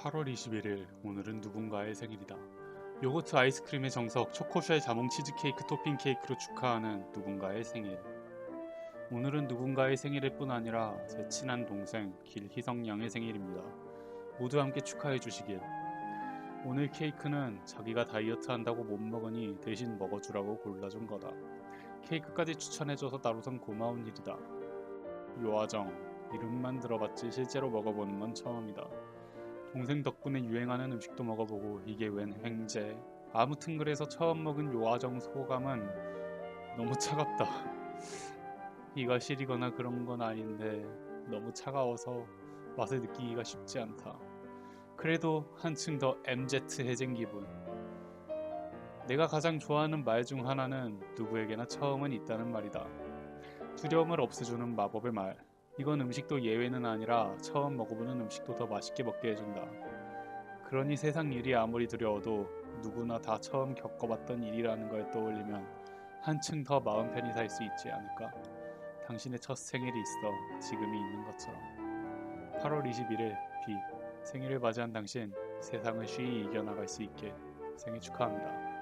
8월 21일 오늘은 누군가의 생일이다. 요거트 아이스크림의 정석 초코쉘 자몽 치즈케이크 토핑 케이크로 축하하는 누군가의 생일. 오늘은 누군가의 생일일 뿐 아니라 제 친한 동생 길희성 양의 생일입니다. 모두 함께 축하해 주시길. 오늘 케이크는 자기가 다이어트 한다고 못 먹으니 대신 먹어주라고 골라준 거다. 케이크까지 추천해줘서 나로선 고마운 일이다. 요아정 이름만 들어봤지 실제로 먹어보는 건 처음이다. 동생 덕분에 유행하는 음식도 먹어보고 이게 웬 횡재. 아무튼 그래서 처음 먹은 요아정 소감은 너무 차갑다. 이가 시리거나 그런 건 아닌데 너무 차가워서 맛을 느끼기가 쉽지 않다. 그래도 한층 더 MZ 해진 기분. 내가 가장 좋아하는 말 중 하나는 누구에게나 처음은 있다는 말이다. 두려움을 없애주는 마법의 말. 이건 음식도 예외는 아니라 처음 먹어보는 음식도 더 맛있게 먹게 해준다. 그러니 세상 일이 아무리 두려워도 누구나 다 처음 겪어봤던 일이라는 걸 떠올리면 한층 더 마음 편히 살 수 있지 않을까? 당신의 첫 생일이 있어 지금이 있는 것처럼. 8월 21일 비 생일을 맞이한 당신 세상을 쉬이 이겨나갈 수 있게 생일 축하합니다.